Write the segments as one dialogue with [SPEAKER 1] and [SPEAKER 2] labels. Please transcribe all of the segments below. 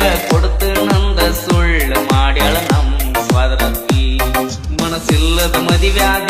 [SPEAKER 1] ನನಗ ಕೊಡುತ್ತ ನಂದ ಸುಳ್ಳು ಮಾಡ್ಯಾಳ ನಮ್ಮ ಸ್ವದರಕ್ಕಿ ಮನಸ್ಸಿಲ್ಲದ ಮದಿವ್ಯಾದ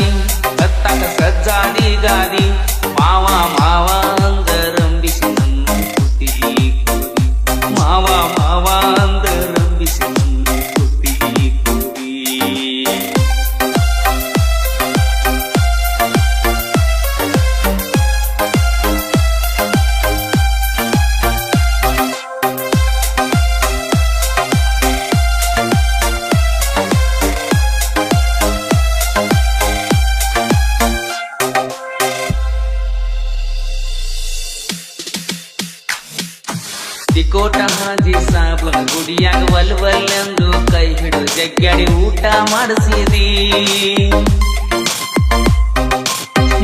[SPEAKER 1] ತಿಕೋಟ ಹಾಜಿ ಸಾಬ ಗುಡಿಯಾಗ ವಲ್ವಲ್ಲೆಂದು ವಲ್ ಕೈ ಹಿಡು ಜಗ್ಗಡಿ ಊಟ ಮಾಡಿಸಿದಿ.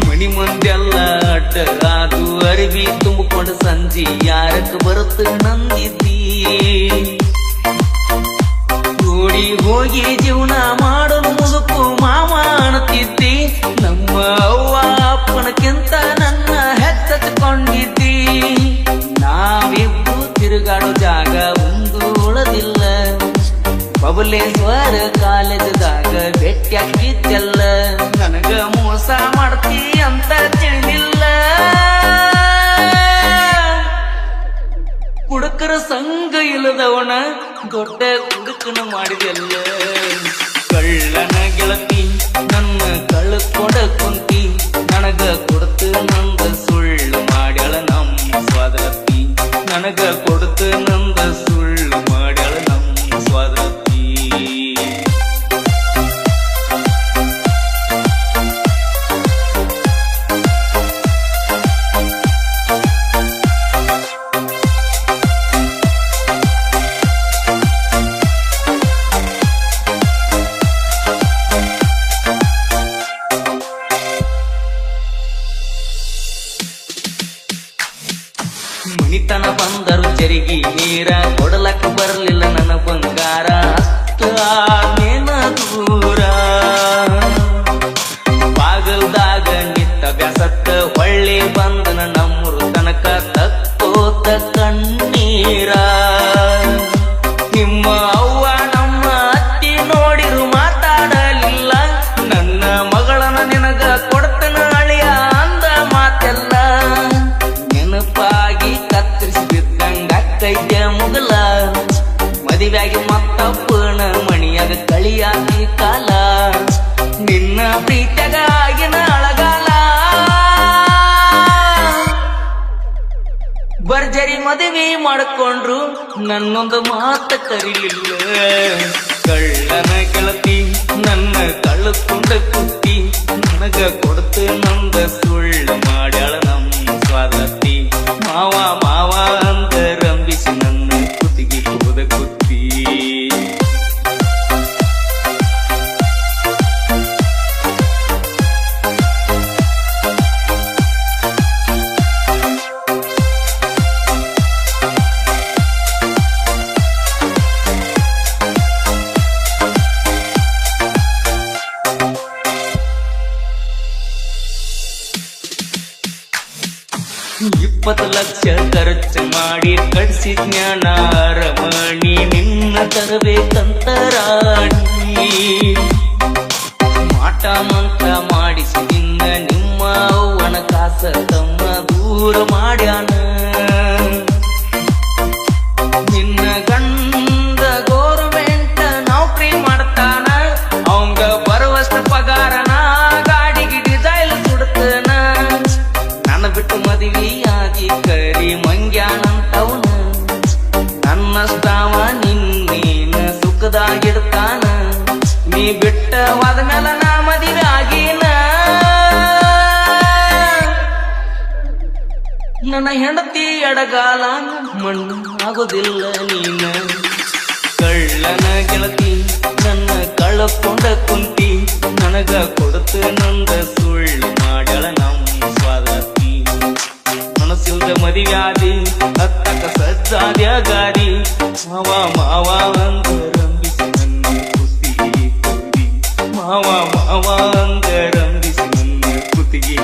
[SPEAKER 1] ಮನಿ ಮುಂದೆಲ್ಲ ಅಡ್ಡ ಅದು ಅರಿವಿ ತುಂಬಿಕೊಂಡು ಸಂಜೆ ಯಾರಕ್ಕೆ ಬರುತ್ತೆ ನಂದಿದ್ದಿ. ಗುಡಿ ಹೋಗಿ ಜೀವನ ಮಾಡಲು ಮುದುಕು ಅಣತಿದ್ದಿ ನಮ್ಮ ಅವ್ವ ಅಪ್ಪನಕ್ಕಿಂತ ಅಂತ ತಿಳಿದಿಲ್ಲ ಕುಡುಕರ ಸಂಘ ಇಲ್ಲದವನ ದೊಡ್ಡ ಕುಡುಕನ ಮಾಡಿದೆಲ್ಲ ಕಳ್ಳನ ಗೆಳತಿ ನನ್ನ ಕಳ್ಕೊಂಡ ಕುಂತಿ ನನಗ ಕೊಡ್ತು ನಂದ ಸುಳ್ಳು ಮಾಡ್ಯಾಳ ನಮ್ಮ ಸ್ವಾದರತಿ ನನಗ ಕೊಡ್ತು ನಂದ ಸುಳ್ಳು ನೀರ ಕೊಡಲಕ್ಕ ಬರಲಿಲ್ಲ ನನ್ನ ಬಂಗಾರ. ಅಷ್ಟಾನೇನ ದೂರ. ಬಾಗಲ್ದಾಗ ನಿತ್ತ ಬೆಸತ್ತ ಹೊಳ್ಳಿ ಬಂದ ನಮ್ಮೂರು ಮದುವೆಯಾಗಿ ಮತ್ತಪ್ಪನ ಮಣಿಯಾಗ ಕಳಿಯಾಗಿ ಕಾಲ. ನಿನ್ನ ಪ್ರೀತ್ಯಾಗ ಆಗಿನ ಅಳಗಾಲ. ಭರ್ಜರಿ ಮದುವೆ ಮಾಡಿಕೊಂಡ್ರು, ನನ್ನೊಂದು ಮಾತ ಕರಿಲಿಲ್ಲ. ಕಳ್ಳನ ಗೆಳತಿ, ನನ್ನ ಕಳ್ಕೊಂಡ ಕುತ್ತಿ ನನಗ ಇಪ್ಪತ್ತು ಲಕ್ಷ ಖರ್ಚು ಮಾಡಿ ಕಟ್ಸಿ ಜ್ಞಾನ ರಮಣಿ ನಿನ್ನ ತರಬೇಕಂತ ನೀ ಬಿಟ್ಟ ಹೋದ್ಮೇಲೆ ನಾ ಮದುವೆ ಆಗಿನ ನನ್ನ ಹೆಂಡತಿ ಎಡಗಾಲ ಮಣ್ಣು ಆಗೋದಿಲ್ಲ ನೀನ ಕಳ್ಳನ ಗೆಳತಿ ನನ್ನ ಕಳಕೊಂಡ ಕುಂತಿ ನನಗ ಕೊಡುತ್ತ ನಂದ ಸುಳ್ಳು ಮಾಡ್ಯಾಳ ನಮ್ಮ ಸ್ವಾದತಿ ಮನಸ್ಸಿಲ್ದ ಮದಿವ್ಯಾದಿ ಹತ್ತಕ ಸಜ್ಜಾದ್ಯ ಗಾದಿ ಮಾವ ಮಾವ ಅಂದ ಮಾವ ಮಾವ ಅಂದರಂಬಿಸಿ ನನ್ನ ಕುತ್ತಿಗೆ